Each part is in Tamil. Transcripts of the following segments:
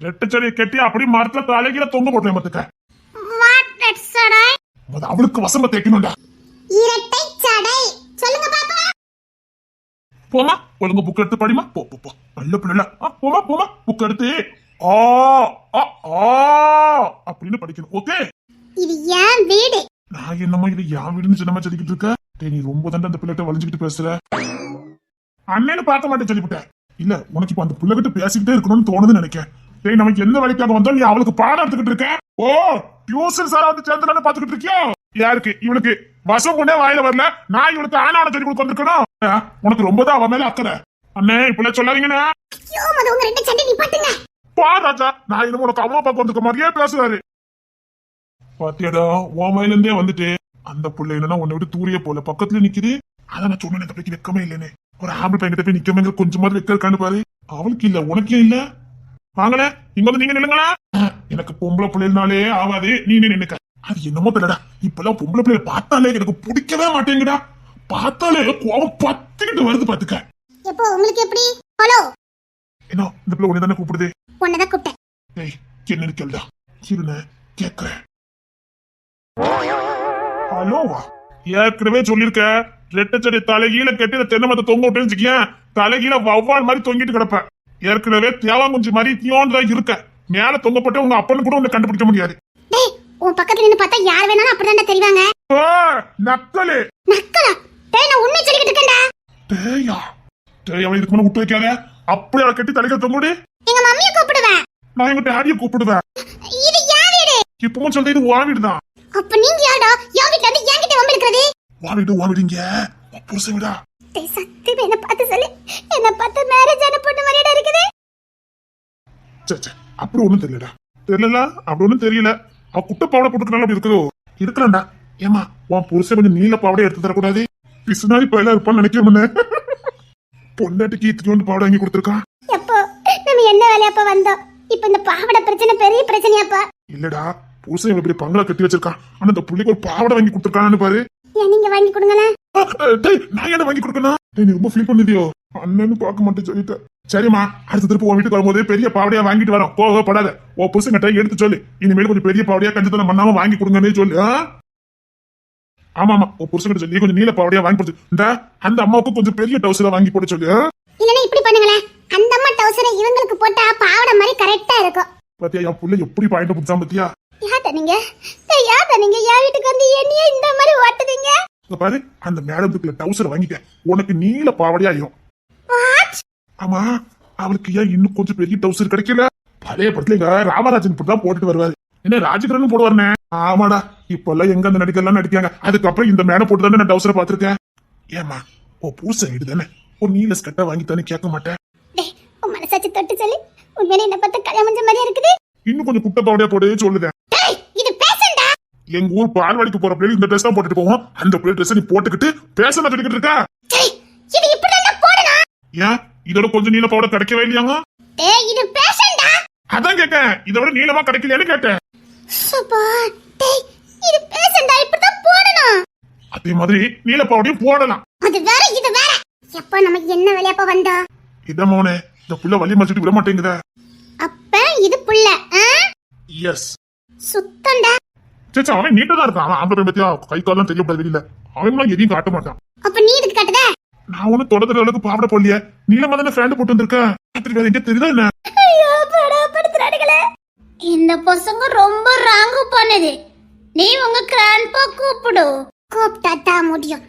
ரெட்டை செடியை கட்டி அப்படி மரத்துல தலைகீழ தொங்க போட்டேன் சடை அது அவளுக்கு வசம்ப தேக்கணும்டா. இரட்டை சடை. சொல்லுங்க பாப்பா. போமா ஒழுங்கு புக் எடுத்து படிமா போ போ போ. நல்ல பிள்ளை போமா போமா புக் எடுத்து. ஆ ஆ ஆ அப்படின்னு படிக்கணும். ஓகே இது ஏன் வீடு? நான் என்னமோ இது என் வீடுன்னு சின்னமா சொல்லிக்கிட்டு இருக்க? நீ ரொம்ப தாண்டா அந்த பிள்ளைகிட்ட வளைஞ்சுக்கிட்டு பேசுற. அண்ணன்னு பார்க்க மாட்டேன் சொல்லிவிட்டேன். இல்ல உனக்கு இப்ப அந்த பிள்ளைகிட்ட பேசிக்கிட்டே இருக்கணும்னு தோணுதுன்னு நினைக்கிறேன். டேய் நமக்கு எந்த வழிக்காக வந்தோம் நீ அவளுக்கு பாடம் எடுத்துக்கிட்டு இருக்க? ஓ டியூஷன் சாரா வந்து சேர்ந்து பாத்துக்கிட்டு இருக்கியோ? யாருக்கு இவளுக்கு வசம் கொண்டே வாயில வரல. நான் இவளுக்கு ஆனான சொல்லி கொடுக்க வந்திருக்கணும். உனக்கு ரொம்ப தான் அவன் மேல அக்கறை. அண்ணே இப்படி சொல்லாதீங்கண்ணே. பா ராஜா. நான் இன்னும் உனக்கு அம்மா அப்பா வந்திருக்க மாதிரியே பேசுறாரு. பாத்தியாடா உன் மயில இருந்தே வந்துட்டு அந்த புள்ள என்னன்னா உன்னை விட்டு தூரிய போல பக்கத்துல நிக்குது. அதான் நான் சொன்னேன் இந்த பிள்ளைக்கு வெக்கமே இல்லைன்னு. ஒரு ஆம்பளை பையன் கிட்ட போய் நிக்கமே கொஞ்சமாவது வெக்க இருக்கான்னு பாரு. அவளுக்கு இல்ல உனக்கே இல்ல. வாங்களே இங்க வந்து நீங்க நில்லுங்களா? எனக்கு பொம்பளை பிள்ளைனாலே ஆவாது நீ நின்னுக்க. அது என்னமோ தெரியலடா. இப்பெல்லாம் பொம்பளை பிள்ளைய பார்த்தாலே எனக்கு பிடிக்கவே மாட்டேங்குடா பார்த்தாலே கோவம் பத்துக்கிட்டு வருது பாத்துக்க எப்போ உங்களுக்கு எப்படி? ஹலோ? என்ன இந்த பிள்ளை உன்னை தானே கூப்பிடுது? உன்னதான் கூப்பிட்டேன். ஏய் என்னன்னு கேளுடா. இருன கேக்குறேன். ஹலோவா ஏற்கனவே சொல்லிருக்க ரெட்டச்சடி தலைகீழ கட்டி தென்னை மரத்தை தொங்க விட்டேன்னு வச்சுக்கேன் தலைகீழ வவ்வால் மாதிரி தொங்கிட்டு கிடப்ப ஏற்கனவே தேவாங்குஞ்சி மாதிரி தியோன்னு தான் இருக்க. மேல தொங்கப்பட்டு உங்க அப்பன்னு கூட உன்னை கண்டுபிடிக்க முடியாது. டேய் உன் பக்கத்துல நின்னு பார்த்தா யார் வேணாலும் அப்படிதான்டா தெரிவாங்க. ஓ, நக்கலு. நக்கலா? டேய் நான் உண்மை சொல்லிக்கிட்டு இருக்கேன்டா. டேயா டேய் அவன் இதுக்கு முன்ன விட்டு வைக்காத. அப்படியே அவளை கட்டி தலைகளை தொங்குடி. எங்க மம்மியை கூப்பிடுவேன். நான் எங்க டேடியை கூப்பிடுவேன். இது யார் வீடு? இப்பவும் சொல்றது இது உன் வீடு தான் அப்ப நீங்க யாரா என் வீட்ல வந்து என்கிட்ட வம்பிருக்கிறது உன் வீடு உன் வீடுங்க புருஷன் வீடா. டேய் சத்தியமா என்ன பார்த்து சொல்லு. என்ன பார்த்து மேரேஜ் ஆன பொண்ணு மாதிரிடா இருக்குது. சே சே அப்படி ஒண்ணும் தெரியலடா. தெரியல அப்படி ஒண்ணும் தெரியல. அவ குட்ட பாவடை போட்டுக்கனால அப்படி இருக்குதோ? இருக்கலாம்டா. ஏமா உன் புருஷன் கொஞ்சம் நீல பாவடை எடுத்து தரக்கூடாது. பிசுனாரி பயில இருப்பான்னு நினைக்கிறேன் பொண்டாட்டிக்கு இத்திரி பாவடை வாங்கி கொடுத்துருக்கான் எப்போ? நம்ம என்ன வேலையாப்பா வந்தோம்? இப்ப இந்த பாவடை பிரச்சனை பெரிய பிரச்சனையாப்பா இல்லடா புருஷன் இவ்வளவு பெரிய பங்களா கட்டி வச்சிருக்கான். ஆனா இந்த புள்ளைக்கு ஒரு பாவடை வாங்கி கொடுத்துருக்கான்னு பாரு. நீங்க வாங்கி கொடுங்களேன் டேய் நான் என்ன வாங்கி கொடுக்கணும்? டேய் நீ ரொம்ப ஃபீல் பண்ணுதியோ அண்ணன்னு பார்க்க மாட்டேன் சொல்லிட்டேன் சரிம்மா அடுத்த திருப்பி உன் வீட்டுக்கு வரும்போது பெரிய பாவடையா வாங்கிட்டு வரோம். கோவப்படாத. உன் புருஷன் கிட்ட எடுத்து சொல்லு. இனிமேல் கொஞ்சம் பெரிய பாவடையா கஞ்சத்தனம் பண்ணாம வாங்கி கொடுங்கன்னு சொல்லு? ஆமா ஆமா உன் புருஷன் கிட்ட சொல்லி கொஞ்சம் நீல பாவடையா வாங்கி போட்டு இந்த அந்த அம்மாவுக்கு கொஞ்சம் பெரிய டவுசரா வாங்கி போட சொல்லு. ஆ? இல்லனா இப்படி பண்ணுங்களேன். அந்த அம்மா டவுசரை இவங்களுக்கு போட்டா பாவடை மாதிரி கரெக்டா இருக்கும். பாத்தியா என் புள்ள எப்படி பாயிண்ட் பிடிச்சான் பாத்தியா? யார்டா நீங்க யார்டா நீங்க என் வீட்டுக்கு வந்து என்னையே இந்த மாதிரி ஓட்டுதீங்க இங்க பாரு அந்த மேடத்துக்குள்ள டவுசர் வாங்கிட்டேன். உனக்கு நீல பாவடையா ஆயிரும். ஆமா அவளுக்கு ஏன் இன்னும் கொஞ்சம் பெரிய டவுசர் கிடைக்கல? பழைய படத்துல எங்க ராமராஜன் தான் போட்டுட்டு வருவாரு. என்ன ராஜகிரன் போடுவாருனே ஆமாடா இப்பெல்லாம் எங்க அந்த நடிகர்லாம் நடிக்காங்க அதுக்கப்புறம் இந்த மேடை போட்டு தானே நான் டவுசரை பார்த்திருக்கேன். ஏமா ஓ பூச வீடு தானே? ஒரு நீல ஸ்கட்டா வாங்கி தானே கேட்க மாட்டேன்? மனசாட்சி தொட்டு சொல்லு. உண்மையிலே என்ன பார்த்தா கல்யாணம் மாதிரியா இருக்குது? இன்னும் கொஞ்சம் குட்ட பாவடையா போடு சொல்லுதேன். எங்க ஊர் பால்வாடிக்கு போற பிள்ளைங்க இந்த ட்ரெஸ் தான் போட்டுட்டு போவோம். அந்த பிள்ளை ட்ரெஸ் நீ போட்டுக்கிட்டு பேச சொல்லிக்கிட்டு இருக்கா? இது இப்படி போடணும். ஏன்? இதோட கொஞ்சம் நீல பாவடை கிடைக்கவே இல்லையாங்க? டேய் இது பேசண்டா அதான் கேட்டேன். இதோட நீளமா கிடைக்கலையான்னு கேட்டேன். சப்பா டேய் இது பேசண்டா இப்படி தான் போடணும். அதே மாதிரி நீல பாவடையும் போடலாம். அது வேற இது வேற. எப்ப நமக்கு என்ன வேலையாப்பா வந்தா? இதான் மோனே இந்த புள்ள வழி மறைச்சிட்டு விட மாட்டேங்குதே. அப்ப இது புள்ள? எஸ் சுத்தம்டா. சேச்சா அவன் நீட்டா தான் இருக்கான். அவன் ஆம்பளை பத்தியா? கை கால்லாம் தெரியக்கூடாது வெளியில. அவன் எதையும் காட்ட மாட்டான். அப்ப நீ இதுக்கு கட்டுத? நான் ஒண்ணு தொடர்ந்து அளவுக்கு பாவட போடலையே. நீளமா தானே ஃபேண்ட் போட்டு வந்திருக்கேன் வேற எங்க தெரியுதா என்ன? இந்த பசங்க ரொம்ப ராங்கு பண்ணுது நீ உங்க கிராண்ட்பா கூப்பிடு. கூப்பிட்டா தான் முடியும்.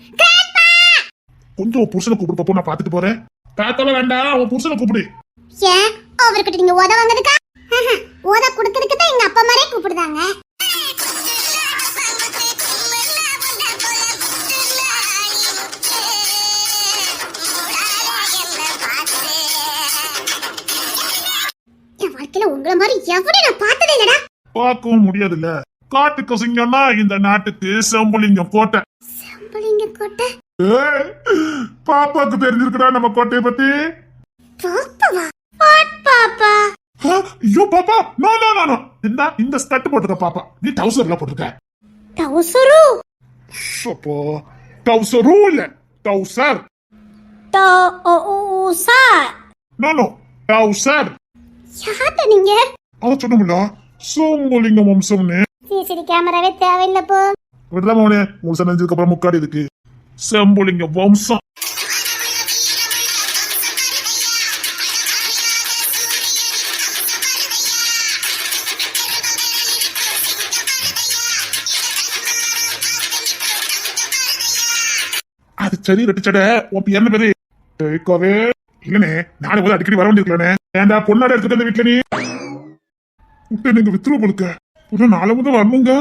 கொஞ்சம் புருஷனை கூப்பிடு பாப்போம் நான் பாத்துட்டு போறேன். தாத்தால வேண்டாம் அவன் புருஷனை கூப்பிடு. ஏன்? அவர்கிட்ட நீங்க உத வாங்குறதுக்கா? உத கொடுக்கறதுக்கு தான் எங்க அப்பா மாதிரியே கூப்பிடுதாங்க. உங்களை மாதிரி எவடி நான் பார்த்ததே இல்லடா. பார்க்கவும் முடியாதுல்ல. காட்டுக்கு சிங்கம்னா இந்த நாட்டுக்கு செம்புலிங்கம் கோட்டை. சம்பளிங்க கோட்டை? ஏய், பாப்பாக்கு தெரிஞ்சிருக்குடா நம்ம கோட்டையை பத்தி. பாப்பாவா? வாட் பாப்பா. ஆ, ஐயோ பாப்பா. No no no no. இந்த இந்த ஸ்கர்ட் போட்டுக்க பாப்பா. நீ டவுசர்ல போட்டுருக்க. டவுசரு? அப்போ டவுசரும் இல்ல டவுசர். டவுசர் நோ நோ. டவுசர். யார்டா நீங்க? அத சொன்னோம்ல சோம்பலிங்க வம்சம்னு சிசிடி கேமராவே தேவையில்லை போ. விடுதா மோனே முழுசா நெஞ்சதுக்கு அப்புறம் முக்காடி இதுக்கு செம்புலிங்க வம்சம் அது சரி ரெட்டிச்சட உன் பேர் என்ன பேரு? டேய்க்காவே இல்லனே நாளை போது அடிக்கடி வர வேண்டியிருக்கலானே. ஏன்டா பொண்ணாட எடுத்துட்டு வந்த வீட்டுல நீ? விட்டு நீங்க வித்துருவ போலுக்க. இன்னும் நாளை முதல் வரணுங்க.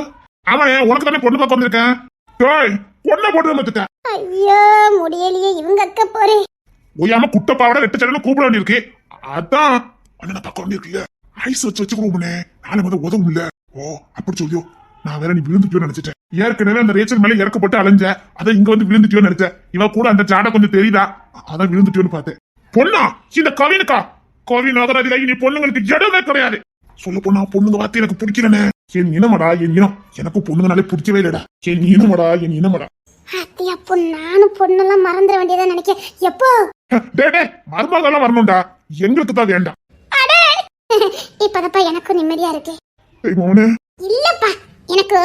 ஆமா உனக்கு தானே பொண்ணு பார்க்க வந்திருக்கேன்? டேய் பொண்ணை போட்டு வந்துட்டேன் ஐயோ முடியலையே இவங்க அக்க போறேன் ஒய்யாம குட்ட பாவட ரெட்ட சடல கூப்பிட வேண்டியிருக்கு. அதான் அண்ணனை பார்க்க வேண்டியிருக்குல்ல. ஐஸ் வச்சு வச்சு கூப்பிடுனே நாளை முதல் உதவும் இல்ல. ஓ அப்படி சொல்லியோ. நான் வேற நீ விழுந்துட்டியோ நினைச்சிட்டேன். ஏற்கனவே அந்த ரேச்சல் மேல இறக்கப்பட்டு அலைஞ்ச அதான் இங்க வந்து விழுந்துட்டியோ நினைச்சேன். இவ கூட அந்த ஜாட கொஞ்சம் தெரியுதா? அதான் விழுந்துட்டியோன்னு பார்த்தேன். பொண்ணா? இந்த கவினுக்கா? கவி நகராதில இனி பொண்ணுங்களுக்கு இடமே கிடையாது. சொல்ல போனா பொண்ணுங்க வார்த்தை எனக்கு பிடிக்கலனே என் இனமடா என் இனம். எனக்கு பொண்ணுங்கனாலே பிடிக்கவே இல்லடா. என் இனமடா என் இனமடா. அப்போ நானும் பொண்ணெல்லாம் மறந்துட வேண்டியதா நினைக்கிறேன் எப்போ? டே டே மருமகெல்லாம் வரணும்டா. எங்களுக்கு தான் வேண்டாம். இப்பதப்பா எனக்கும் நிம்மதியா இருக்கு. இல்லப்பா. எனக்கு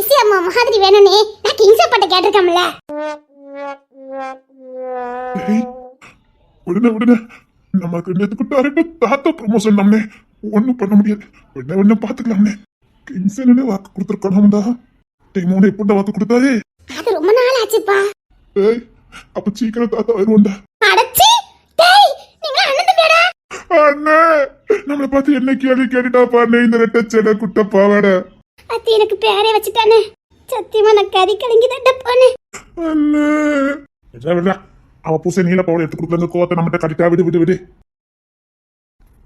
இசை அம்மா மாதிரி வேணும்னே. நான் கிங்ஸா பாட்ட கேட்டிருக்கோம்ல விடுன நமக்கு நேத்துக்கு டேரக்டா தாத்தா ப்ரொமோஷன் நம்மனே ஒண்ணும் பண்ண முடியாது. விட விட பாத்துக்கலாம்னே. கிங்ஸனே வாக்கு கொடுத்துருக்கணும்டா டேய் மோனே எப்படா வாக்கு கொடுத்தாரு அது ரொம்ப நாள் ஆச்சுப்பா. ஏய் அப்ப சீக்கிரம் தாத்தா வருவோம்டா அடச்சி! டேய் நீங்க அண்ணே நம்மளை பார்த்து என்ன கேள்வி கேட்டுட்டா பாருங்க இந்த ரெட்ட செட குட்ட பாவாட அத்தி எனக்கு பேரே வச்சுட்டானே. சத்தியமா நான் கறி கலங்கி தான் போனேன் அண்ணே விடா அவ புருஷன் நீல பாவடை எடுத்து கொடுக்கலங்க கோவத்தை நம்மகிட்ட கட்டிட்டா விடு விடு விடு.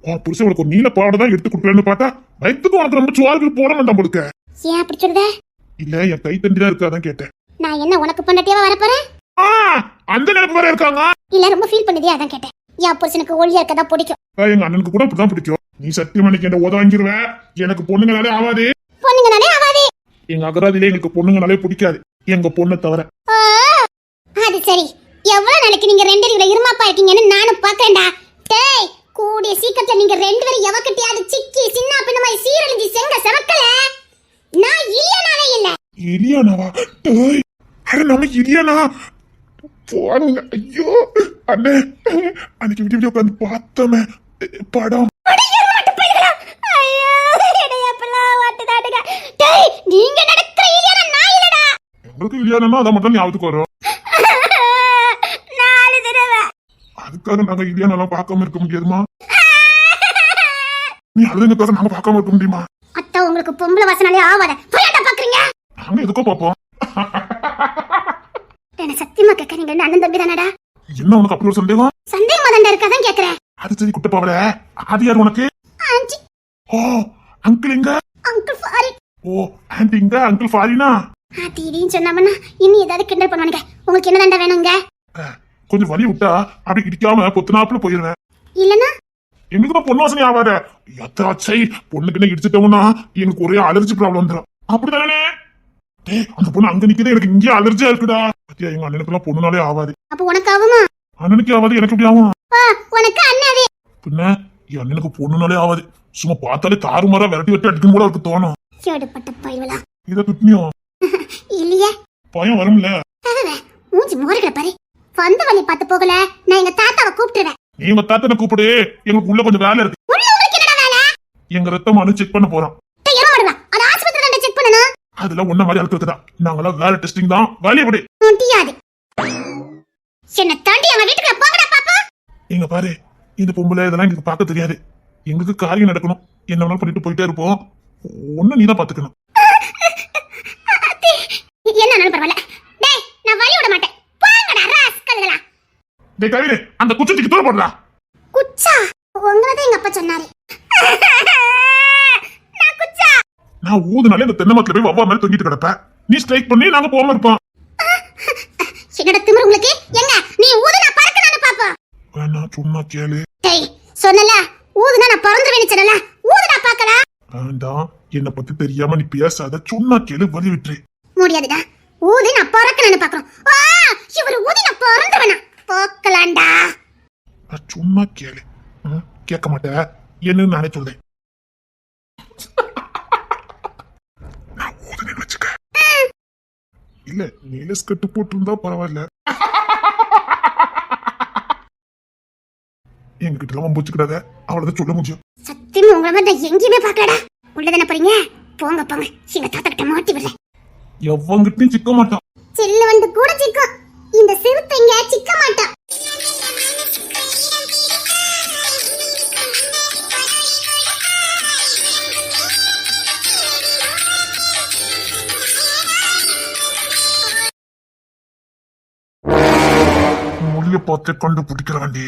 உன் புருஷன் உனக்கு ஒரு நீல பாவடை தான் எடுத்து கொடுக்கலன்னு பார்த்தா வயிற்றுக்கு உனக்கு ரொம்ப சுவார்கள் போட வேண்டாம் கொடுக்க ஏன் அப்படி சொல்லுத இல்ல என் கை தண்டி தான் இருக்கு அதான் கேட்டேன். நான் என்ன உனக்கு பொண்டாட்டியாவா வரப்போறேன் அந்த நினைப்பு வேற இருக்காங்க. இல்ல ரொம்ப ஃபீல் பண்ணுதே அதான் கேட்டேன். என் புருஷனுக்கு ஒளியா இருக்கதா பிடிக்கும். எங்க அண்ணனுக்கு கூட அப்படிதான் பிடிக்கும். நீ சத்தியம் அன்னைக்கு என்ன உத வாங்கிருவ? எனக்கு பொண்ணுங்கனாலே ஆவாது. பொண்ணுங்கனாலே ஆவாது. எங்க அகராதிலே எங்களுக்கு பொண்ணுங்கனாலே பிடிக்காது. எங்க பொண்ணை தவிர. அது சரி. எவ்வளவு நாளைக்கு நீங்க ரெண்டு பேரும் இருமாப்பா இருக்கீங்கன்னு நானும் பாக்கேன்டா டேய் கூடிய சீக்கிரத்துல நீங்க ரெண்டு பேரும் எவக்கிட்டயாவது சிக்கி சின்ன பின்ன மாதிரி சீரழிஞ்சு செங்க செவக்கல? நான் இல்லனாலே இல்ல. இலியானாவா? டேய் அட நம்ம இலியானா? போனுங்க ஐயோ அண்ணே அன்னைக்கு விடிய உட்காந்து பார்த்தோமே படம். நீங்க நடக்கிற இல்லையா நான் இல்லடா. எங்களுக்கு இலியானா அதை மட்டும் ஞாபகத்துக்கு வரும் நாலு தடவை அதுக்காக நாங்க இலியானாலாம் பார்க்காம இருக்க முடியாதுமா? நீ அழுதுங்கக்காக நாங்க பார்க்காம இருக்க முடியுமா? அத்தா உங்களுக்கு பொம்பளை வாசனாலே ஆவாத. போயாட்டா பாக்குறீங்க? நாங்க எதுக்கோ பார்ப்போம். என்ன சத்தியமா நீங்க ரெண்டு அண்ணன் தம்பி தானடா? என்ன உனக்கு அப்படி ஒரு சந்தேகம்? சந்தேகமா தான்டா இருக்காதான் கேக்குறேன். அது சரி குட்டப்பாவல அது யார் உனக்கு? ஆண்டி. ஓ அங்கிள் எங்க? அங்கிள் ஃபாரி ஓ ஆன்டி இங்க அங்கிள் ஃபாரினா ஆத்தி இடின்னு சொன்னாமன்னா இன்னும் ஏதாவது கிண்டல் பண்ணுவானுங்க. உங்களுக்கு என்ன தாண்டா வேணுங்க கொஞ்சம் வலி விட்டா அப்படி இடிக்காம பொத்துனாப்புல போயிருவேன். இல்லனா எங்களுக்கு தான் பொண்ணு வாசனை ஆகாத எத்தாச்சை பொண்ணுக்குன்னு இடிச்சிட்டோம்னா எனக்கு ஒரே அலர்ஜி ப்ராப்ளம் வந்துடும் அப்படிதானே? டேய் அந்த பொண்ணு அங்க நிக்குது எனக்கு இங்கே அலர்ஜியா இருக்குடா. பத்தியா எங்க அண்ணனுக்கு எல்லாம் பொண்ணுனாலே ஆகாது அப்ப உனக்கு ஆகுமா? அண்ணனுக்கு ஆகாது எனக்கு எப்படி ஆகும்? உனக்கு அண்ணாவே. பின்ன என் அண்ணனுக்கு பொண்ணுனாலே ஆகாது சும்மா பார்த்தாலே தாறுமாறா விரட்டி விரட்டி அடிக்கும் போல அவருக்கு தோணும். இதை துட்டினியும் இல்லையே. பயம் வரும்ல? மூஞ்சி மோர்களை பாரு வந்த வழி பார்த்து போகல. நான் எங்க தாத்தாவை கூப்பிட்டுறேன் நீ உங்க தாத்தனை கூப்பிடு. எங்களுக்கு உள்ள கொஞ்சம் வேலை இருக்கு. உள்ள உங்களுக்கு என்னடா வேலை? எங்க ரத்தம் அணு செக் பண்ண போறோம் டேய், எருமை மாடுங்களா, அது ஆஸ்பத்திரி செக் பண்ணணும். அதுல ஒன்ன மாதிரி அழுக்கு இருக்குதா நாங்களாம் வேலை டெஸ்டிங் தான். வேலையை விடு. முடியாது. என்ன தாண்டி எங்க வீட்டுக்குள்ள போங்கடா பாப்பா. எங்க பாரு. இந்த பொம்பளை இதெல்லாம் எங்களுக்கு பார்க்க தெரியாது. எங்களுக்கு காரியம் நடக்கணும். என்ன வேணாலும் பண்ணிட்டு போயிட்டே இருப்போம். ஒண்ணு நீ தான் பாத்துக்கணும் என்ன பரவாயில்ல டேய் நான் வழி விட மாட்டேன் போங்கடா ராஸ்கல்களா டேய் கவினே அந்த குச்சத்துக்கு தூர போடுறா. குச்சா? உங்களை தான் எங்க அப்பா சொன்னாரு. நான் குச்சா. நான் ஊதுனாலே இந்த தென்னை மரத்துல போய் வவ்வா மாதிரி தொங்கிட்டு கிடப்பேன். நீ ஸ்ட்ரைக் பண்ணி நாங்க போகாம இருப்போம். என்னோட திமிரு உங்களுக்கு? எங்க? நீ ஊது நான் பறக்க நானு பாப்போம். வேணா சும்மா கேளு. டேய் சொன்னல ஊதுனா நான் பறந்துருவேன்னு சொன்னல ஊதுடா பாக்கலாம் வேண்டாம் என்னை பத்தி தெரியாம நீ பேசாத சும்மா கேளு வழி விட்டுரு. முடியாதுடா. ஊது நான் பறக்க நானு பாக்குறோம் இவர் ஊதி நான் பறந்துவேனா போக்கலாண்டா நான் சும்மா கேளு. கேட்க மாட்டேன். என்ன நானே சொல்றேன். இல்ல நீல ஸ்கட்டு போட்டிருந்தா பரவாயில்ல. எங்ககிட்ட எல்லாம் வம்புச்சுக்கிடாத அவ்வளவுதான் சொல்ல முடியும். சத்தியமா உங்களை மாதிரி எங்கேயுமே பார்க்கலடா. உள்ளதான போறீங்க? போங்க போங்க. எங்க தாத்தா கிட்ட மாட்டி விடுறேன். எவங்கிட்டையும் சிக்க மாட்டோம் செல்லு வந்து கூட சிக்கும். இந்த சிறுத்தைங்க சிக்க மாட்டான் மொழிய பார்த்து கண்டுபிடிக்கிறாண்டி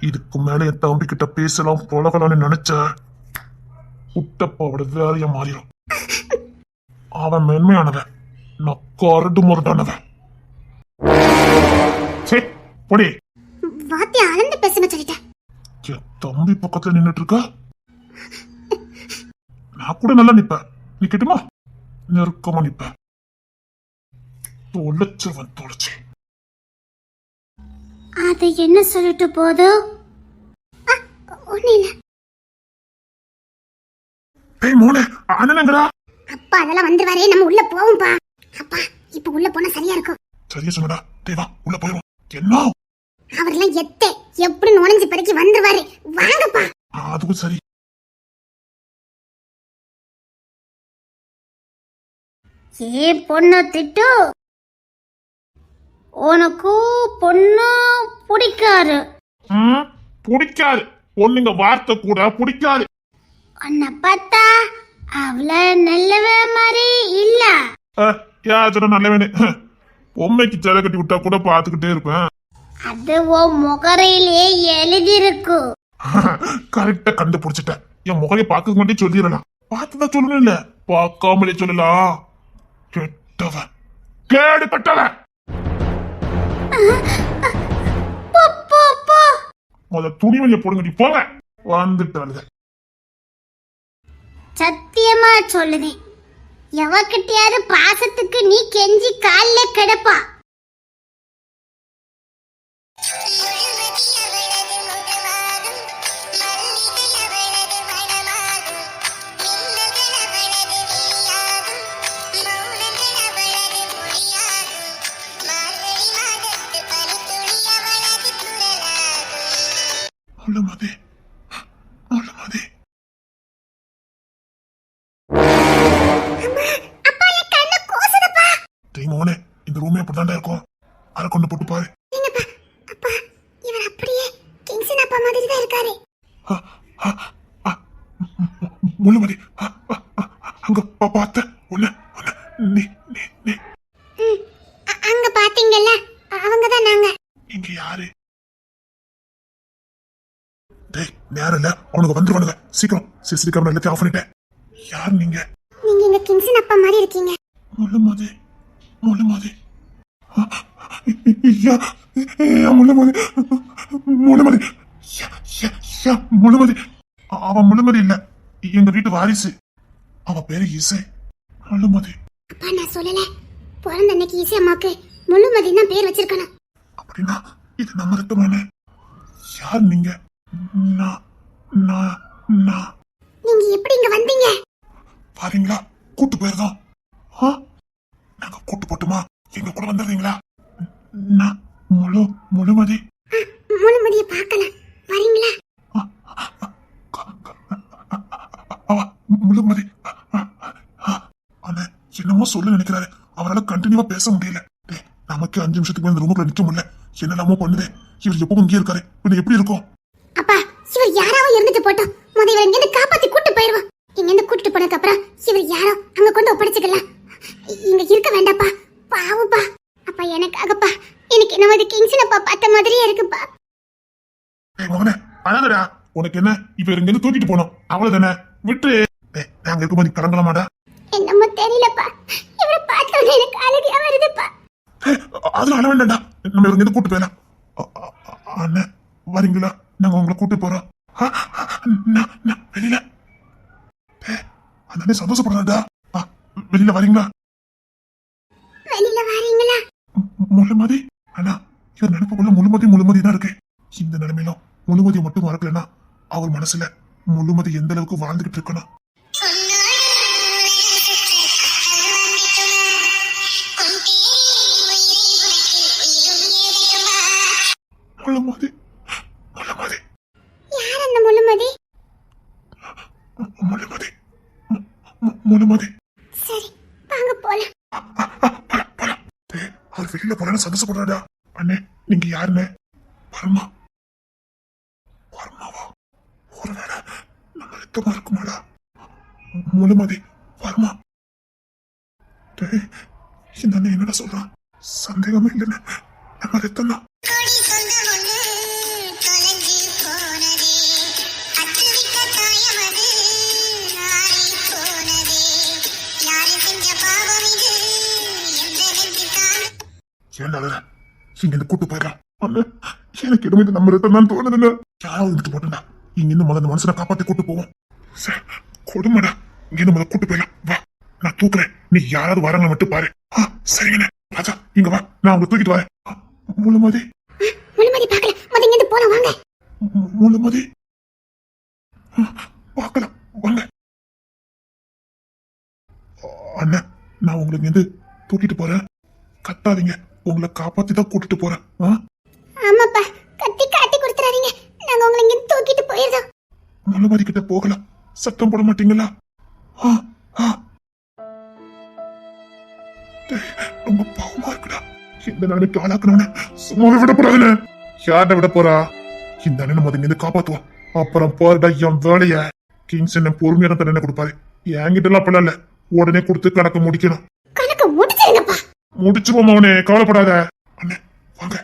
இதுக்கு மேல என் தம்பி கிட்ட பேசலாம் பழகலாம்னு நினைச்ச குட்டப்பாவோட வேலைய மாறிடும். அவன் மென்மையானவன். நான் கரடு முரடானவன். பொடி. வாத்தி அளந்து பேசுங்க சொல்லிட்டேன். என் தம்பி பக்கத்துல நின்னுட்டு இருக்கா நான் கூட நல்லா நிப்பேன். நீ கேட்டுமா? நெருக்கமா நிப்பேன். தொலைச்சவன் தொலைச்சு. அது என்ன சொல்லிட்டு போதும் ஒண்ணு இல்ல. டேய் மோனே அண்ணனங்கடா அப்பா அதெல்லாம் வந்துருவாரே. நம்ம உள்ள போவோம்பா அப்பா இப்ப உள்ள போனா சரியா இருக்கும். சரியா சொன்னடா. டேய் வா உள்ள போயிரும் என்ன? அவரெல்லாம் எத்தே எப்படி நுழைஞ்சு பிறக்கி வந்துருவாரு? வாங்கப்பா. அதுவும் சரி. ஏ பொண்ணு திட்டு? உனக்கு பொண்ணு பிடிக்காது. ம், பிடிக்காது. பொண்ணுங்க வார்த்தை கூட பிடிக்காது. உன்னை பார்த்தா அவ்வளோ நல்லவ மாதிரி இல்ல. யாச்சரம் நல்லவேனே? பொம்மைக்கு சிலை கட்டி விட்டா கூட பார்த்துக்கிட்டே இருப்பேன். அது உன் முகரையிலே எழுதிருக்கு கரெக்டா கண்டுபிடிச்சிட்டேன். என் முகையை பார்க்க மட்டும் சொல்லிடலாம். பார்த்துதான் சொல்லணும் இல்ல பார்க்காமலே சொல்லலாம். கெட்டவன். கேடு கட்டவன். முத துணிமணியை போடுங்கடி போங்க. வந்துட்டாளுங்க சத்தியமா சொல்லுதேன் எவகிட்டயாவது பாசத்துக்கு நீ கெஞ்சி கால்ல கிடப்பா. அவ்வளோ முள்ளமதி அப்பா என் கண்ணு கூசுதுப்பா டேய் மோனே இந்த ரூமே அப்படிதான்டா இருக்கும் அதை கொண்டு போட்டு பாரு என்னப்பா அப்பா இவர் அப்படியே கிங்சன் அப்பா மாதிரி தான் இருக்காரு அ, அ, அ, முள்ளுமதி அ, அ, அ, அங்க பா- பார்த்த ஒண்ணு நீ நீ அங்க பாத்தீங்கல்ல அவங்க தான் நாங்க. இங்க யாரு? டேய் நேரம் இல்ல. அவனுக்கு வந்துருவானுங்க. சீக்கிரம். சிசிடி கேமரா எல்லாத்தையும் ஆஃப் பண்ணிட்டேன். யார் நீங்க? நீங்க எங்க கிங்சன் அப்பா மாதிரி இருக்கீங்க. முள்ளுமதி முள்ளுமதி முள்ளுமதி முள்ளுமதி முள்ளுமதி அவன் முள்ளுமதி இல்ல. எங்க வீட்டு வாரிசு. அவ பேரு இசை முள்ளுமதி அப்பா நான் சொல்லல பிறந்த அன்னைக்கு இசை அம்மாவுக்கு முழுமதி தான் பேர் வச்சிருக்கணும் அப்படின்னா இது நம்ம ரத்தமான யார் நீங்க நான் நான் நான் நீங்க எப்படி இங்க வந்தீங்க பாருங்களா கூட்டு போயிருந்தோம் ஆ? நாங்க கூட்டு போட்டுமா எங்க கூட வந்துடுறீங்களா நான் முழு முழுமதி முழுமதியை பார்க்கலாம் வரீங்களா முழுமதி என்னமோ சொல்ல நினைக்கிறாரு. அவரால் கண்டினியூவா பேச முடியல. டேய், நமக்கு அஞ்சு நிமிஷத்துக்கு மேல ரூமுக்குள்ள நிக்க முடியல. என்னெல்லாமோ பண்ணுதே. இவர் எப்பவும் இங்கே இருக்காரு. பின்ன எப்படி இருக்கும்? அப்பா இவர் யாராவது இருந்துட்டு போட்டோம். முத இவரை இங்க காப்பாத்தி கூட்டு போயிருவோம் இங்க இருந்து கூட்டிட்டு போனதுக்கு அப்புறம் இவர் யாரோ அங்க கொண்டு ஒப்படைச்சுக்கலாம். இங்க இருக்க வேண்டாப்பா. பாவப்பா. அப்பா எனக்காகப்பா. எனக்கு என்ன மாதிரி கிங்சன் அப்பா பார்த்த மாதிரியே இருக்குப்பா. மகனே அழகடா. உனக்கு என்ன? இப்ப இங்க இருந்து தூக்கிட்டு போனோம். அவ்வளவுதானே? விட்டு. டேய், நாங்க இருக்கும்போது கலங்கலாமாடா என்னமோ தெரியலப்பா இவரை பார்த்தோன்னே எனக்கு அழுகையா வருதுப்பா அதெல்லாம் அழ வேண்டாம்டா. நம்ம இவங்க கூட்டு போயிடலாம். அ- அ- அ- அண்ணே வரீங்களா? நாங்க உங்களை கூட்டு போறோம். வெளியில. அந்த சந்தோஷப்படுறாடா வெளியில வரீங்களா? வெளியில வாரீங்களா? முழுமதி. அண்ணா இவர் நினைப்புக்குள்ள முழுமதி முழுமதி தான் இருக்கு. இந்த நிலைமையிலும் முழுமதியை மட்டும் மறக்கலன்னா அவர் மனசுல முழுமதி எந்த அளவுக்கு வாழ்ந்துகிட்டு இருக்கணும்? முழுமதி முழுமதி யார் அந்த முழுமதி முழுமதி மு- மு- முழுமதி சரி வாங்க போலாம். அவர் வெளியில போறேன்னு சந்தோஷப்படுறாடா அண்ணே நீங்க யாருண்ணே பர்மா பர்மாவா ஒருவேளை நம்ம ரத்தமா இருக்குமாடா? முழுமதி பர்மா டேய் இந்த அண்ணன் என்னடா சொல்றான்? சந்தேகமே இல்லைன்னு. நம்ம ரத்தம் தான் ஏன்டா அழற? இங்க இருந்து கூட்டு போயிடலாம். அண்ணே எனக்கு இடம் இது நம்ம ரத்தம் தான் தோணுதுங்க யாராவது விட்டு போட்டுடா இங்க இருந்து முதல்ல மனுஷனை காப்பாத்தி கூட்டு போவோம். சரி கொடுமைடா. இங்க இருந்து முதல்ல கூட்டு போயிடலாம். வா நான் தூக்குறேன். நீ யாராவது வராங்க மட்டும் பாரு. சரிங்கண்ணே. ராஜா இங்க வா. நான் உங்களை தூக்கிட்டு வரேன். முழுமதி. முழுமதி பார்க்கல. முதல்ல இங்கிருந்து போலாம் வாங்க. முழுமதி. ஆ, பார்க்கலாம். வாங்க. ஆ, அண்ணே நான் உங்களை இங்க இருந்து தூக்கிட்டு போறேன். கத்தாதீங்க. உங்களை காப்பாத்தி தான் கூட்டிட்டு போறேன். ஆமாப்பா. கத்தி காட்டி கொடுத்துறாதீங்க. நாங்க உங்களை இங்கிருந்து தூக்கிட்டு போயிருந்தோம் முழுமதி கிட்ட போகலாம். சத்தம் போட மாட்டீங்களா? ரொம்ப பாவமா இருக்குடா. இந்த நாளைக்கு ஆளாக்கணும்னு சும்மாவே விடக்கூடாதுன்னு யார்ட விட போறா? இந்த அண்ணன் நம்ம இங்க காப்பாத்துவோம். அப்புறம் போறடா என் வேலைய. கிங்ஸ் என்ன பொறுமையா தான் தண்டனை கொடுப்பாரு. என்கிட்ட எல்லாம் இல்ல. உடனே கொடுத்து கணக்கு முடிக்கணும். கணக்கு முடிச்சிருவோம் அவனே கவலைப்படாத. அண்ணே வாங்க.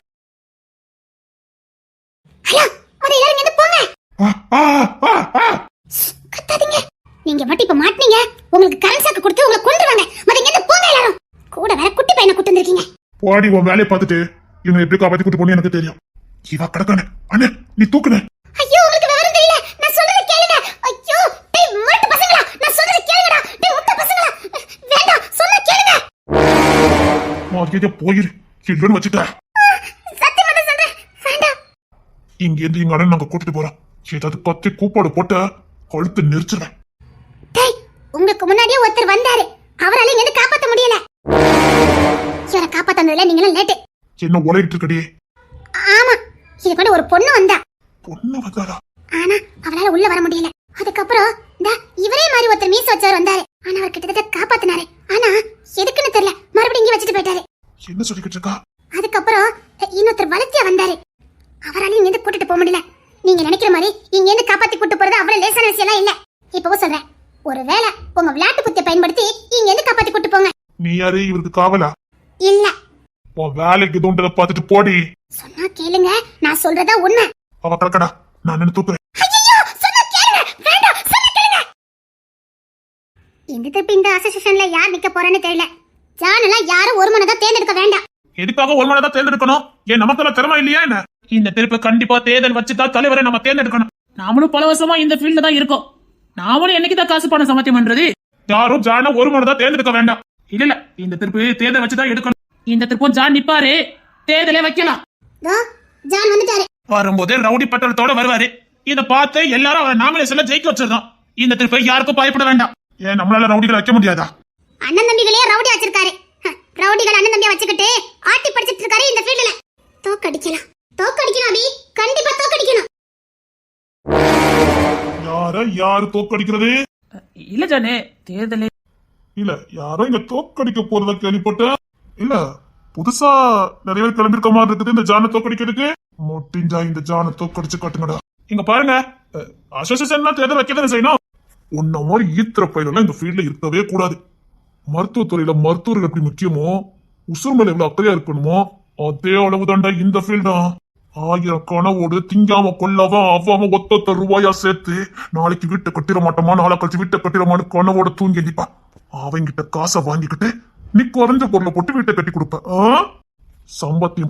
நீங்க மட்டும் இப்ப மாட்டீங்க உங்களுக்கு கரண்ட் சாக்கு கொடுத்து உங்களை கொண்டுருவாங்க முதல்ல இங்கிருந்து போங்க எல்லாரும். கூட வேற குட்டி பையனை கூட்டு வந்திருக்கீங்க. போடி உன் வேலையை பார்த்துட்டு இவனை எப்படி காப்பாத்தி கூட்டு போனே எனக்கு தெரியும். இவா கிடக்கானே அண்ணே நீ தூக்குன. ஐயோ உங்களுக்கு விவரம் தெரியல. நான் சொல்றத கேளுங்க. ஐயோ டேய் முரட்டு பசங்களா நான் சொல்றத கேளுங்கடா டேய் முட்டை பசங்களா வேண்டாம் சொல்ல கேளுங்க மாதிரியே போயிரு. இல்லைன்னு வச்சுட்ட இங்க இருந்து எங்க அண்ணன் நாங்க கூட்டிட்டு போறோம் ஏதாவது கத்தி கூப்பாடு போட்ட கழுத்து டேய் உங்களுக்கு முன்னாடியே ஒருத்தர் வந்தாரு. அவரால இங்க காப்பாத்த முடியல. இவரை காப்பாத்தனதுல நீங்க எல்லாம் லேட்டு. என்ன உலகிட்டு இருக்கடி ஆமா இது கூட ஒரு பொண்ணு வந்தா. பொண்ணு வந்தாரா? ஆனா அவளால உள்ள வர முடியல. அதுக்கப்புறம் இந்த இவரே மாதிரி ஒருத்தர் மீச வச்சவர் வந்தாரு. ஆனா அவர் கிட்டத்தட்ட காப்பாத்தினாரு. ஆனா எதுக்குன்னு தெரியல. மறுபடியும் இங்க வச்சுட்டு போயிட்டாரு. என்ன சொல்லிக்கிட்டு இருக்கா? அதுக்கப்புறம் இன்னொருத்தர் வளர்த்தியா வந்தாரு. அவரால இங்க இருந்து கூட்டிட்டு போக முடியல. நீங்க நினைக்கிற மாதிரி இங்க இருந்து காப்பாத்தி கூட்டு போறது அவ்வளவு லேசான விஷயம் எல்லாம் இல்ல. இப்பவும் சொல்றேன். ஒருவேளை உங்க விளையாட்டு புத்தியை பயன்படுத்தி இங்க இருந்து காப்பாத்தி கூட்டு போங்க. நீ யாரு? இவருக்கு காவலா? இல்ல. உன் வேலைக்கு தோன்றதை பார்த்துட்டு போடி. சொன்னா கேளுங்க. நான் சொல்றதா உண்மை. அவ கிடக்கடா. நான் நின்று தூக்குறேன். இந்த திருப்பி இந்த அசோசியேஷன்ல யார் நிக்க போறேன்னு தெரியல. ஜானெல்லாம் யாரும் ஒரு மனதா தேர்ந்தெடுக்க வேண்டாம். எதுக்காக ஒரு மனதா தேர்ந்தெடுக்கணும்? ஏன் நமக்குள்ள திறமை இல்லையா என்ன? இந்த திருப்பி கண்டிப்பா தேர்தல் வச்சுதான் தலைவரை நம்ம தேர்ந்தெடுக்கணும். நாமளும் பல வருஷமா இந்த ஃபீல்ட்ல தான் இருக்கோம். நாமளும் என்னைக்குதான் காசு பணம் சமாத்தியம் பண்றது யாரும் ஜான ஒரு மனதா தேர்ந்தெடுக்க வேண்டாம். இல்ல இல்ல இந்த திருப்பி தேர்தல் வச்சுதான் எடுக்கணும். இந்த திருப்பம் ஜான் நிப்பாரு. தேர்தலே வைக்கலாம். ஜான் வந்துட்டாரு. வரும்போதே ரவுடி பட்டணத்தோட வருவாரு. இத பார்த்து எல்லாரும் அவரை நாமினேஷன்ல ஜெயிக்க வச்சிருந்தோம் இந்த திருப்பி யாருக்கும் பயப்பட வேண்டாம். ஏன் நம்மளால ரவுடிகளை வைக்க முடியாதா? அண்ணன் தம்பிகளே ரவுடி வச்சிருக்காரு. ஹ, ரவுடிகள் அண்ணன் தம்பியா வச்சுக்கிட்டு ஆட்டி படிச்சிட்டு இருக்காரு இந்த ஃபீல்டுல தோக்கடிக்கலாம். தோக்கடிக்கணும் அபி. கண்டிப்பா தோக்கடிக்கணும். யார யாரு தோக்கடிக்கிறது? இல்ல ஜானே தேர்தலே. இல்ல யாரோ இங்க தோக்கடிக்க போறதா கேள்விப்பட்டேன் இல்ல புதுசா நிறைய பேர் கிளம்பிருக்க மாதிரி இருக்குது இந்த ஜானை தோக்கடிக்கிறதுக்கு. முடிஞ்சா இந்த ஜானை தோக்கடிச்சு காட்டுங்கடா. இங்க பாருங்க அசோசியேஷன் தேர்தல் வைக்க தானே செய்யணும்? உன்ன மாதிரி ஈத்திர பயிலெல்லாம் இந்த ஃபீல்ட்ல இருக்கவே கூடாது. மருத்துவத்துறையில மருத்துவர்கள் எப்படி முக்கியமோ உசுர் மேல எவ்வளவு அக்கறையா இருக்கணுமோ அதே அளவு தாண்டா இந்த ஃபீல்டா ஆயிரம் கனவோடு திங்காம கொல்லாம அவ்வாம ஒத்தொத்த ரூபாயா சேர்த்து நாளைக்கு வீட்டை கட்டிட மாட்டோமா நாளை கழிச்சு வீட்டை கட்டிடமான்னு கனவோட தூங்கி எந்திப்பா. அவங்கிட்ட காசை வாங்கிக்கிட்டு நீ குறைஞ்ச பொருளை போட்டு வீட்டை கட்டி கொடுப்ப. ஆ?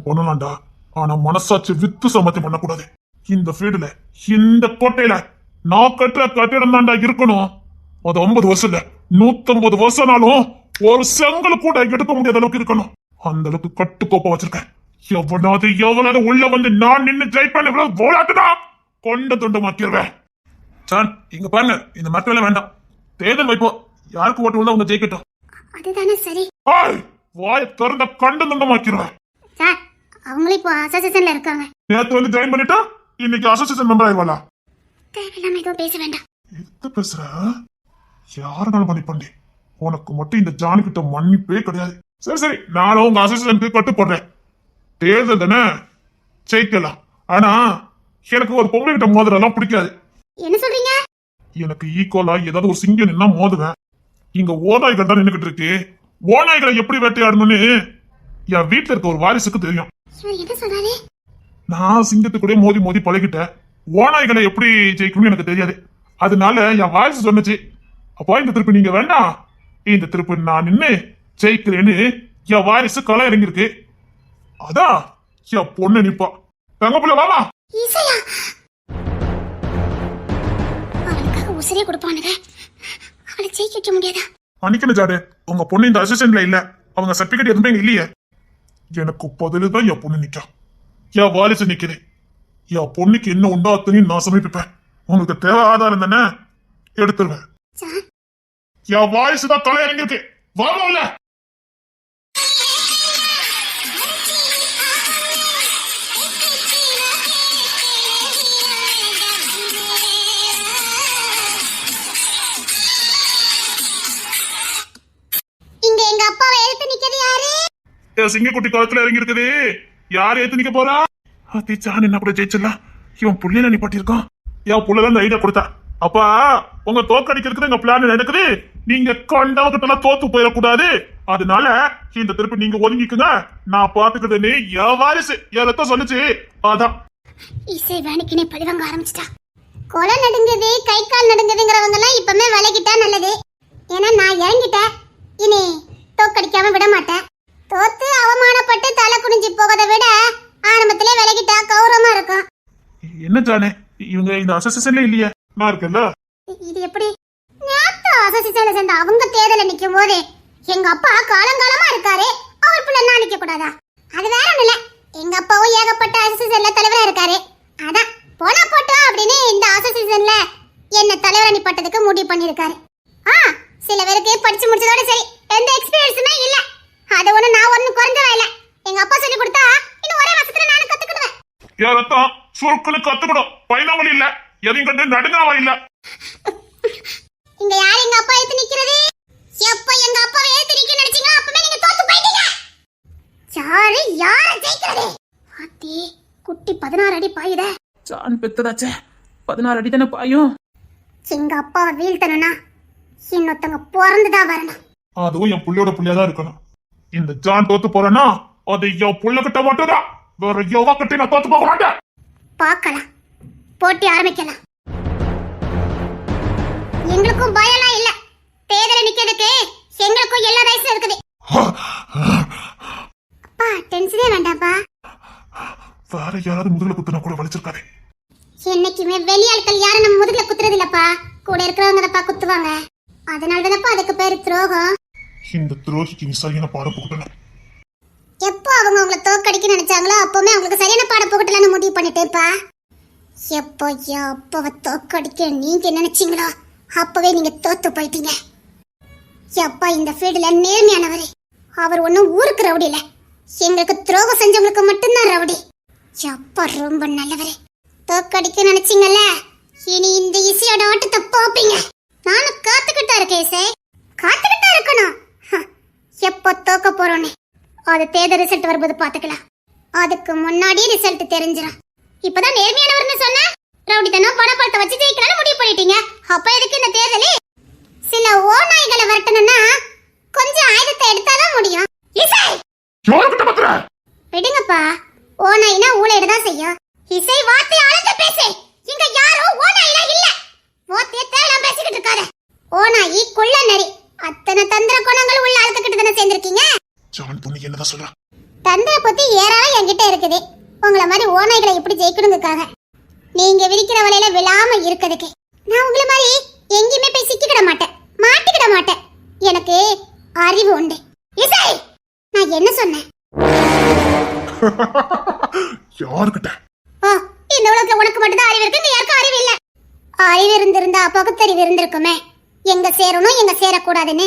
பண்ணலாம்டா. ஆனா மனசாட்சி வித்து சம்பத்தியம் பண்ணக்கூடாது. இந்த ஃபீல்டுல இந்த கோட்டையில நான் கட்டுற கட்டிடம் தாண்டா இருக்கணும். அது ஐம்பது வருஷம் இல்ல. நூத்தம்பது வருஷம்னாலும் ஒரு செங்கல் கூட எடுக்க முடியாத அளவுக்கு இருக்கணும். அந்த அளவுக்கு கட்டுக்கோப்ப வச்சிருக்கேன். எவனாவது எவனாவது உள்ள வந்து நான் நின்னு ஜெயிப்பேன் போராட்டுனா கொண்ட துண்டமாக்கிடுவேன் ஜான் இங்க பாருங்க. இந்த மரத்துல வேண்டாம். தேர்தல் வைப்போம் யாருக்கு ஓட்டு விழுந்தா அவங்க ஜெயிக்கட்டும். அதுதானே சரி. ஆய் வாய திறந்த கண்ட துண்டமாக்கிடுவேன் சார் அவங்களும் இப்போ அசோசியேஷன்ல இருக்காங்க. நேத்து வந்து ஜாயின் பண்ணிட்டா இன்னைக்கு அசோசியேஷன் மெம்பர் ஆயிடுவாளா தேவையில்லாம எதுவும் பேச வேண்டாம். எத்த பேசுற? யாருனாலும் மன்னிப்பண்டி உனக்கு மட்டும் இந்த ஜானி கிட்ட மன்னிப்பே கிடையாது. சரி சரி. நானும் உங்க அசோசியேஷனுக்கு கட்டு போடுறேன். தேர்தல் தானே? ஜெயிக்கலாம். ஆனா எனக்கு ஒரு பொம்பளை கிட்ட மோதிரெல்லாம் பிடிக்காது. என்ன சொல்றீங்க? எனக்கு ஈக்குவலா ஏதாவது ஒரு சிங்கம் நின்னா மோதுவேன். இங்க ஓநாய்கள் தான் நின்னுகிட்டு இருக்கு. ஓநாய்களை எப்படி வேட்டையாடணும்னு என் வீட்டுல இருக்க ஒரு வாரிசுக்கு தெரியும். என்ன நான் சிங்கத்துக்கூட மோதி மோதி பழகிட்டேன். ஓநாய்களை எப்படி ஜெயிக்கணும்னு எனக்கு தெரியாது. அதனால என் வாரிசு சொன்னுச்சு. அப்போ இந்த திருப்பி நீங்க வேண்டாம். இந்த திருப்பி நான் நின்னு ஜெயிக்கிறேன்னு என் வாரிசு களை இறங்கிருக்கு அதான் என் பொண்ணு நிப்பா. தங்க புள்ள வாமா இசையா அவளுக்காக உசிரே கொடுப்பானுங்க. அவளை ஜெயிக்க வைக்க முடியாதா? மன்னிக்கணும் ஜாடு உங்க பொண்ணு இந்த அசிஸ்டன்ட்ல இல்ல. அவங்க சர்டிபிகேட் எதுவுமே இல்லையே. எனக்கு பதிலு தான் என் பொண்ணு நிக்கா. என் வாரிசு நிக்குது. என் பொண்ணுக்கு என்ன உண்டோ அத்தனையும் நான் சமர்ப்பிப்பேன். உங்களுக்கு தேவை ஆதாரம் தானே? எடுத்துருவேன். என் வாரிசு தான் தலை இறங்கிருக்கு என் சிங்கக்குட்டி காலத்துல இறங்கி இருக்குது யார்? ஏத்து நிக்க போறா? அத்தி சான் என்ன கூட ஜெயிச்சிடலாம் இவன் புள்ளையில நிப்பாட்டியிருக்கான். என் புள்ளதான் இந்த ஐடியா கொடுத்தா. அப்பா உங்க தோக்கடிக்கிறதுக்கு எங்க பிளான் நடக்குது? நீங்க கண்டவகிட்ட தோத்து போயிடக்கூடாது. அதனால இந்த திருப்பி நீங்க ஒதுங்கிக்குங்க. நான் பாத்துக்கிறதுன்னு என் வாரிசு. என் ரத்தம் சொல்லுச்சு அதான். இசை வேணுக்குனே பழிவாங்க ஆரம்பிச்சிட்டா. கொலை நடுங்குது கை கால் நடுங்குதுங்கிறவங்க எல்லாம் இப்பமே விலகிட்டா நல்லது. ஏன்னா நான் இறங்கிட்டேன். இனி தோக்கடிக்காம விட மாட்டேன். தோத்து அவமானப்பட்டு தலை குனிஞ்சு போவதை விட ஆரம்பத்திலே விலகிட்டா கௌரவமா இருக்கும். என்ன ஜானே? இவங்க இந்த அசோசியேஷன்ல இல்லையே. நான் இருக்கேன்ல. அசோசியேஷன்ல சேர்ந்த அவங்க தேர்தல நிக்கும் போது எங்க அப்பா காலங்காலமா இருக்காரு. அவர் பிள்ளை நான் நிக்க கூடாதா? அது வேற இல்ல. எங்க அப்பாவும் ஏகப்பட்ட அசோசியேஷன்ல தலைவரா இருக்காரு. அதான் போனா போட்டோம் அப்படின்னு இந்த அசோசியேஷன்ல என்ன தலைவரா நிப்பட்டதுக்கு முடிவு பண்ணிருக்காரு ஆ சில பேருக்கு படிச்சு முடிச்சதோட சரி. எந்த எக்ஸ்பீரியன்ஸுமே இல்ல. அது ஒண்ணு நான் ஒண்ணு குறைஞ்சவா இல்ல. எங்க அப்பா சொல்லி கொடுத்தா இன்னும் ஒரே வருஷத்துல நானும் கத்துக்கிடுவேன். என் ரத்தம் சுருக்குன்னு கத்துக்கணும். பயணவழி இல்ல. எதையும் கண்டு நடுங்கிறவா இல்ல. இங்க யார் எங்க அப்பா எடுத்து நிக்கிறது? எப்ப எங்க அப்பாவை எடுத்து நிக்க நினைச்சீங்களோ அப்பவே நீங்க தோத்து போயிட்டீங்க. யாரு யார ஜெயிக்கிறது? ஆத்தி குட்டி பதினாறு அடி பாயுத. சான் பெத்ததாச்சே. பதினாறு அடி தானே பாயும். எங்க அப்பாவை வீழ்த்தணும்னா இன்னொருத்தவங்க பிறந்துதான் வரணும். அதுவும் என் புள்ளையோட புள்ளையா தான் இருக்கணும். இந்த ஜான் தோத்து போறேன்னா அது என் புள்ள கிட்ட மட்டும்தான். வேற எவ்வளோ கிட்ட நான் தோத்து போக மாட்டேன் பார்க்கலாம். போட்டி ஆரம்பிக்கலாம். எங்களுக்கும் பயம்லாம் இல்ல. தேர்தல நிக்கிறதுக்கு எங்களுக்கும் எல்லா வயசும் இருக்குது. அப்பா டென்ஷனே வேண்டாப்பா வேற யாராவது முதுகுல குத்துனா கூட வலிச்சிருக்காதே. என்னைக்குமே வெளியாட்கள் யாரும் நம்ம முதுகுல குத்துறது இல்லப்பா. கூட இருக்கிறவங்க தப்பா குத்துவாங்க. அதனால தானப்பா அதுக்கு பேரு துரோகம். இந்த துரோகிக்கு நீ சரியான பாடம் புகட்டணும். எப்போ அவங்க உங்களை தோக்கடிக்க நினைச்சாங்களோ அப்பவுமே அவங்களுக்கு சரியான பாடம் புகட்டலாம்னு முடிவு பண்ணிட்டேப்பா. எப்போ அப்பாவை தோக்கடிக்க நீங்க நினைச்சீங்களோ? அப்பவே நீங்க தோத்து போயிட்டீங்க. எப்பா இந்த ஃபீல்டுல நேர்மையானவர். அவர் ஒன்றும் ஊருக்கு ரவுடி இல்லை. எங்களுக்கு துரோகம் செஞ்சவங்களுக்கு மட்டும்தான் ரவுடி. எப்பா ரொம்ப நல்லவரே. தோக்கடிக்க நினைச்சிங்கல்ல? இனி இந்த இசையோட ஆட்டத்தை பாப்பீங்க. நானும் காத்துக்கிட்டா இருக்கேன் இசை. காத்துக்கிட்டா இருக்கணும். ஹ, எப்போ தோக்க போறோன்னு. அது தேர்தல் ரிசல்ட் வரும்போது பாத்துக்கலாம் அதுக்கு முன்னாடி ரிசல்ட் தெரிஞ்சிடும் இப்பதான் நேர்மையானவர்னு சொன்ன? ரவுடித்தனம் பணப்பழத்தை வச்சு ஜெயிக்கலாம்னு முடிவு பண்ணிட்டீங்க. அப்ப எதுக்கு இந்த தேர்தல்? சில ஓநாய்களை விரட்டணும்னா கொஞ்சம் ஆயுதத்தை எடுத்தாதான் முடியும். இசை! விடுங்கப்பா. ஓநாய்னா ஊழையிட தான் செய்யும். இசை வார்த்தை அளந்து பேசு. இங்க யாரும் ஓநாயில இல்ல. வார்த்தைய தேவையில்லாம பேசிக்கிட்டு இருக்காத. ஓநாயி குள்ள நரி. அத்தனை தந்திர குணங்கள் உள்ள ஆளுக்கு கிட்ட தானே சேர்ந்திருக்கீங்க? ஜான் பொண்ணு என்னதான் சொல்றா தந்திர பத்தி ஏராளம் என்கிட்ட இருக்குது. உங்கள மாதிரி ஓநாய்களை எப்படி ஜெயிக்கணுங்கிறதுக்காக. நீங்க விரிக்கிற வலையில விழாம இருக்கிறதுக்கு. நான் உங்கள மாதிரி எங்கேயுமே போய் சிக்கிக்கிட மாட்டேன். மாட்டிக்கிட மாட்டேன். எனக்கு அறிவு உண்டு. இசை! நான் என்ன சொன்னேன்? யாருக்கிட்ட? ஓ இந்த உலகத்துல உனக்கு மட்டும்தான் அறிவு இருக்கு இங்க யாருக்கும் அறிவு இல்ல. அறிவு இருந்திருந்தா பகுத்தறிவு இருந்திருக்குமே. எங்க சேரணும் எங்க சேரக்கூடாதுன்னு.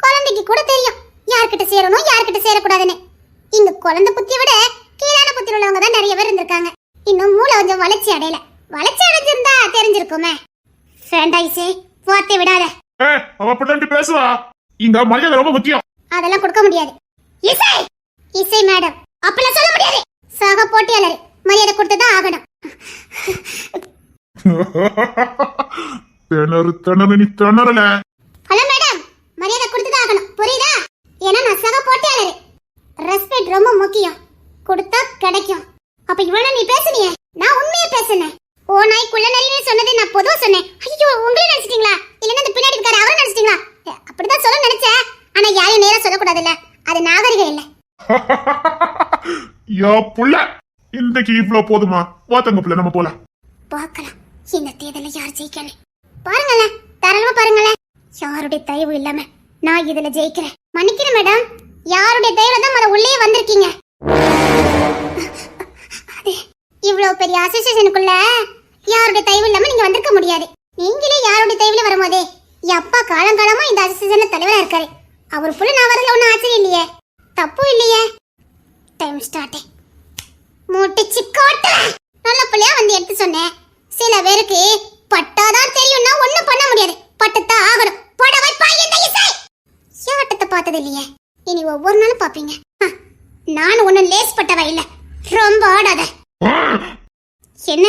குழந்தைக்கு கூட தெரியும். யார்கிட்ட சேரணும் யார்கிட்ட சேரக்கூடாதுன்னு. இங்க குழந்தை புத்தியை விட கீழான புத்தி உள்ளவங்க தான் நிறைய பேர் இருந்திருக்காங்க. இன்னும் மூளை கொஞ்சம் வளர்ச்சி அடையல. வளர்ச்சி அடைஞ்சிருந்தா தெரிஞ்சிருக்குமே. வேண்டாம் இசை வார்த்தை விடாத. அவ அப்படிதான் பேசுவா? இங்க மரியாதை ரொம்ப முக்கியம். அதெல்லாம் கொடுக்க முடியாது. இசை! இசை மேடம் அப்பெல்லாம் சொல்ல முடியாது. சக போட்டியாளர் மரியாதை கொடுத்துதான் ஆகணும். திணறு திணறு நீ திணறல. ஹலோ மேடம் மரியாதை கொடுத்துதான் ஆகணும். புரியுதா? ஏன்னா நான் சக போட்டியாளர். ரெஸ்பெக்ட் ரொம்ப முக்கியம். கொடுத்தா கிடைக்கும். அப்ப இவ்வளவு நீ பேசுனியே? நான் உண்மையை பேசுனேன். ஓ நாய் குள்ள நல்லின்னு சொன்னதை நான் பொதுவா சொன்னேன். ஐயோ உங்களே நினைச்சிட்டீங்களா? இல்லன்னா அந்த பின்னாடி இருக்காரு அவரை நினைச்சிட்டீங்களா? அப்படிதான் சொல்ல நினைச்சேன். ஆனா யாரையும் நேரா சொல்லக்கூடாதுல்ல. அது நாகரிகம் இல்ல. யா புள்ள இன்னைக்கு இவ்ளோ போதுமா? வாத்தங்க புள்ள நம்ம போலாம். பார்க்கலாம். இந்த தேர்தல யார் ஜெயிக்கணும்? பாருங்களேன் தாராளமா பாருங்களேன். யாருடைய தயவு இல்லாம நான் இதுல ஜெயிக்கிறேன். மன்னிக்கிறேன் மேடம். யாருடைய தயவுல தான் மத உள்ளே வந்திருக்கீங்க. இவ்வளவு பெரிய அசோசியேஷனுக்குள்ள யாருடைய தயவு இல்லாம நீங்க வந்திருக்க முடியாது. நீங்களே யாருடைய தயவுல வரும்போதே என் அப்பா காலங்காலமா இந்த அசோசியேஷன்ல தலைவரா இருக்காரு. அவர் புள்ள நான் வரல ஒன்னும் ஆச்சரியம் இல்லையே. தப்பு இல்லையே. டைம் ஸ்டார்ட் முட்டிச்சு சிக்கோட்ட நல்ல பிள்ளையா வந்து எடுத்து சொன்னேன். சில பேருக்கு பட்டாதான் தெரியும்னா ஒண்ணும் பண்ண முடியாது. பட்டுத்தான் ஆகணும். புடவை பாயந்த இசை யாட்டத்தை பார்த்தது இல்லையே? இனி ஒவ்வொரு நாளும் பார்ப்பீங்க. நான் ஒன்றும் லேஸ் பட்டவை இல்லை. ரொம்ப ஆடாத. என்ன?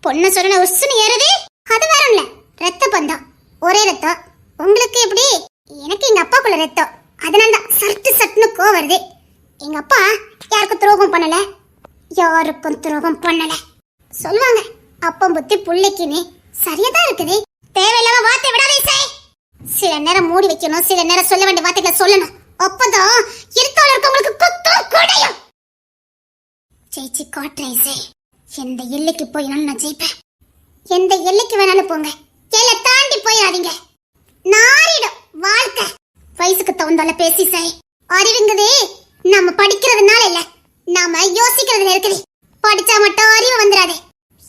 பொண்ணு சொன்ன உசுன்னு ஏறுது? அது வேற இல்ல. ரத்த பந்தம். ஒரே ரத்தம். உங்களுக்கு எப்படி? எனக்கு எங்க அப்பாக்குள்ள ரத்தம். அதனால தான் சட்டு சட்டுன்னு கோ வருது. எங்க அப்பா யாருக்கும் துரோகம் பண்ணல. யாருக்கும் துரோகம் பண்ணல. சொல்லுவாங்க அப்பம் புத்தி புள்ளைக்குன்னு. சரியாதான் இருக்குது. தேவையில்லாம வார்த்தை விடாதே இசை சில நேரம் மூடி வைக்கணும் சில நேரம் சொல்ல வேண்டிய வார்த்தைகளை சொல்லணும். அப்பதான் இருத்தால இருக்கவங்களுக்கு குத்தம் குடையும். ஜெயிச்சு காட்டுறேன் எந்த எல்லைக்கு போயினாலும் நான் ஜெயிப்பேன். எந்த எல்லைக்கு வேணாலும் போங்க. எல்லை தாண்டி போயிடாதீங்க. நாரிடும் வாழ்க்கை. வயசுக்கு தகுந்தால பேசி சாய் அறிவுங்கதே. நம்ம படிக்கிறதுனால இல்ல. நாம யோசிக்கிறதுல இருக்குது. படிச்சா மட்டும் அறிவு வந்துடாதே.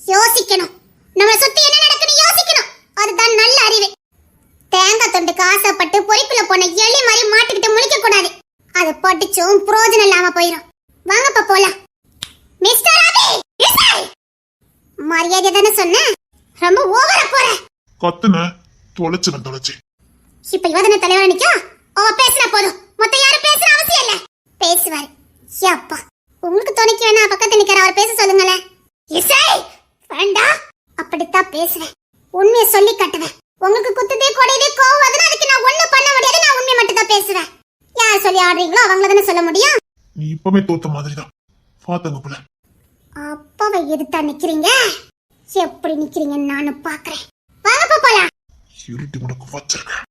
யோசிக்கணும். நம்ம சுத்தி என்ன நடக்குன்னு யோசிக்கணும். அதுதான் நல்ல அறிவு. தேங்காய் தொண்டுக்கு ஆசைப்பட்டு பொறிப்புல போன எலி மாதிரி மாட்டிக்கிட்டு முழிக்க கூடாது அது படிச்சும் புரோஜனம் இல்லாம போயிடும் வாங்கப்பா போலாம். மிஸ்டர் அபி இசை! மரியாதை தானே சொன்னேன் ரொம்ப ஓவரா போற. கத்துன தொலைச்சு தொலைச்சு. இப்ப யோதனை தலைவர் நிக்கும் அவ பேசினா போதும். மொத்த யாரும் பேசுற அவசியம் இல்ல. பேசுவாரு. யப்பா உங்களுக்கு துணைக்கு வேணா பக்கத்துல நிக்கிற அவர் பேச சொல்லுங்களேன். இசை! வேண்டாம் அப்படித்தான் பேசுவேன் உண்மையை சொல்லி காட்டுவேன். உங்களுக்கு குத்துதே கொடையதே கோவம் வருதுன்னா அதுக்கு நான் ஒண்ணு பண்ண முடியாது. நான் உண்மையை மட்டும் தான் பேசுவேன். யார் சொல்லி ஆடுறீங்களோ அவங்கள தானே சொல்ல முடியும். நீ இப்பவே தோத்த மாதிரிதான். பாத்தங்க புள்ள. அப்பாவை எதிர்த்தா நிக்கிறீங்க? எப்படி நிக்கிறீங்கன்னு நானும் பாக்குறேன். வாங்க போலாம். இருட்டி உனக்கு வச்சிருக்கேன்.